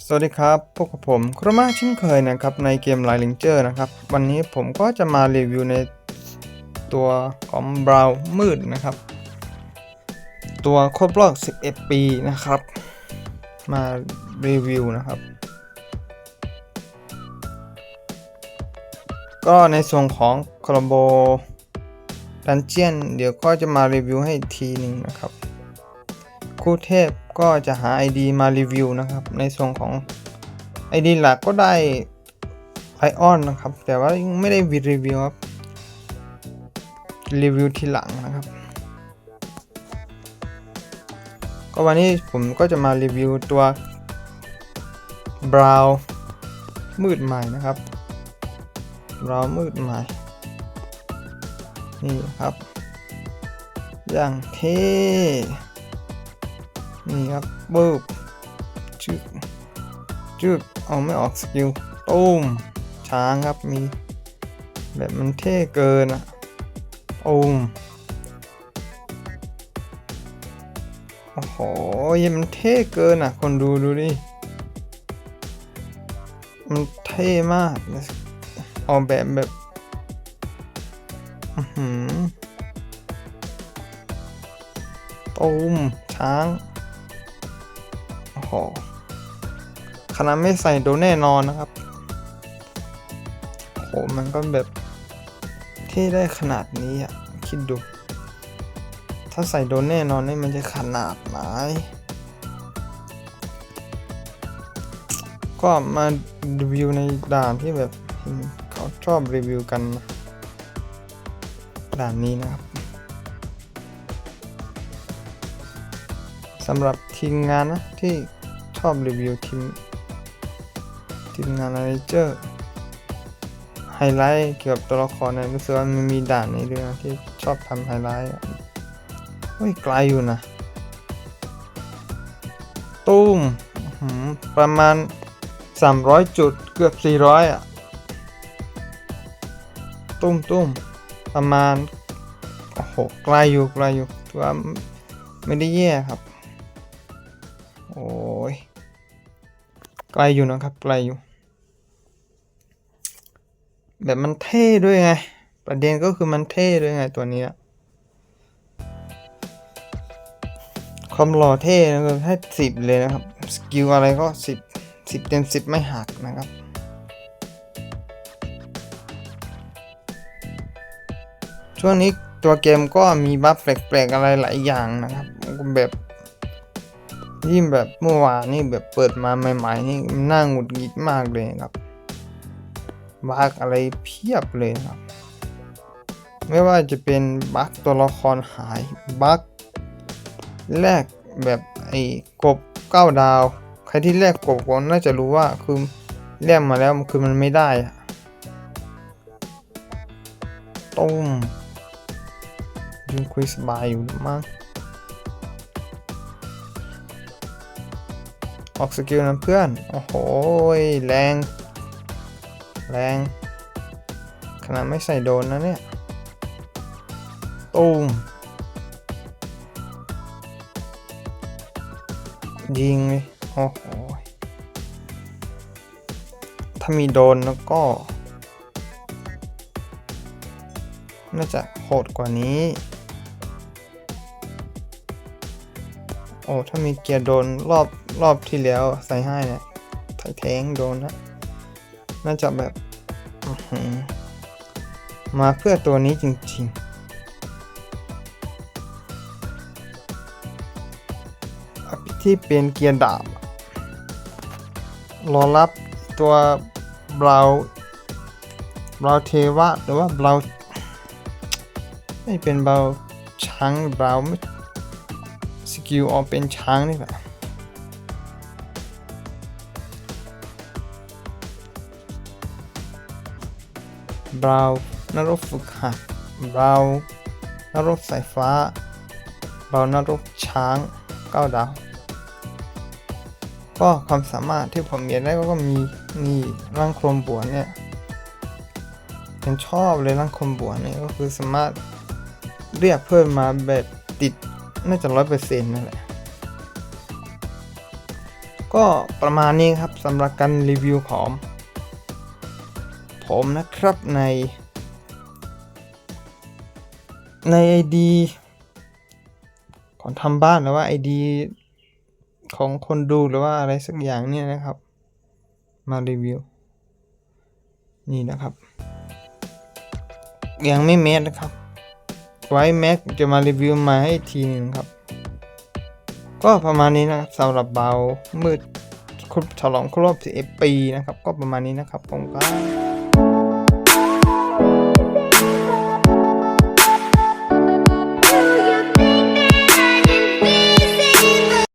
สวัสดีครับ พวกบผมครมาเช่นเคยนะครับในเกม l i ลิงเจอร์นะครับ วันนี้ผมก็จะมารีวิวในตัวของบราวมืดนะครับ ตัวครบรอบ 11 ปีนะครับ มารีวิวนะครับ ก็ในส่วนของคอลโบดันเจียนเดี๋ยวก็จะมารีวิวให้ทีหนึงนะครับ คู่เทพก็จะหา ID มารีวิวนะครับ ในส่วนของ ID หลักก็ได้ไอออนนะครับ แต่ว่าไม่ได้วีรีวิวครับ รีวิวทีหลังนะครับ ก็วันนี้ผมก็จะมารีวิวตัวบราวมืดใหม่นะครับบราวมืดใหม่ นี่ครับ อย่างเท่ นี่ครับบึบจึกจึกเอาไม่ออกสกิลตุ้มช้างครับมี แบบมันเท่เกินอะตูมโอ้โหยมันเท่เกินอะ คนดูดูดิ มันเท่มาก ออกแบบแบบอือหือตูมช้าง อขนาดไม่ใส่โดนแน่นอนนะครับโหมันก็แบบเท่ได้ขนาดนี้อะ คิดดู ถ้าใส่โดนแน่นอนนี่มันจะขนาดไหนก็มารีวิวในด่านที่แบบเขาชอบรีวิวกัน ด่านนี้นะครับสำหรับทีมงานนะที่ อบรีวิวทีมทีมงานอะไรเจอร์ไฮไลท์เกี่ยวกับตัวละครเนี่ยรู้สึกว่ามันมีด่านในี้ด้วยนะที่ชอบทำไฮไลท์อะเฮ้ยไกลอยู่นะ ตุ้มประมาณ 300 จุดเกือบ 400 อะ ตุ้มตุ้มประมาณ โอ้โหไกลอยู่ไกลอยู่ถือว่าไม่ได้แย่ครับ โอ้ ไกลอยู่นะครับ ไกลอยู่ แบบมันเท่ด้วยไง ประเด็นก็คือมันเท่ด้วยไงตัวนี้ความหล่อเท่นะครับให้สิบเลยนะครับ สกิลอะไรก็สิบสิบเต็มสิบไม่หักนะครับช่วงนี้ตัวเกมก็มีบัฟแปลกๆอะไรหลายอย่างนะครับแบบ ยิ่งแบบเมื่อวานนี่แบบเปิดมาใหม่ๆนี่มันน่าหงุดหงิดมากเลยครับบั๊กอะไรเพียบเลยครับ ไม่ว่าจะเป็นบั๊กตัวละครหายบั๊กแลกแบบไอ้กบเก้าดาว ใครที่แลกกบก็น่าจะรู้ว่าคือแลกมาแล้วคือมันไม่ได้อะต้มยืนคุยสบายอยู่มั้ง ออกสกิลนะเพื่อน โอ้โห แรง แรง ขนาดไม่ใส่โดนนะเนี่ย ตูม ยิงเลยโอ้โห ถ้ามีโดนแล้วก็ น่าจะโหดกว่านี้ โอ้ถ้ามีเกียร์โดนรอบรอบที่แล้วใส่ให้เนี่ยไทยแทงโดนนะน่าจะแบบมาเพื่อตัวนี้จริง ๆ ที่เป็นเกียร์ดาบ รอรับตัวบราวบราเทวะหรือว่าบราไม่เป็นบราช้างบราไม่ กิลออกเป็นช้างนี่แหละบราวนรกฝึกหัดบราวนรกสายฟ้าบราวนรกช้างเก้าดาว ก็ความสามารถที่ผมเรียนได้ก็มีนี่ร่างโครมบัวเนี่ยผมชอบเลยร่างโครมบัวเนี่ยก็คือสามารถเรียกเพื่อนมาแบบติด น่าจะร้อยเปอร์เซ็นต์นั่นแหละ ก็ประมาณนี้ครับสำหรับการรีวิวของผมนะครับใน ใน ID ของทำบ้านหรือว่า ID ของคนดูหรือว่าอะไรสักอย่างเนี่ยนะครับ มารีวิว นี่นะครับ ยังไม่แมสนะครับ ไว้แม็กจะมารีวิวมาให้ทีหนึ่งครับ ก็ประมาณนี้นะครับสำหรับเบามืดครบฉลองครบ11ปีนะครับ ก็ประมาณนี้นะครับผมครับ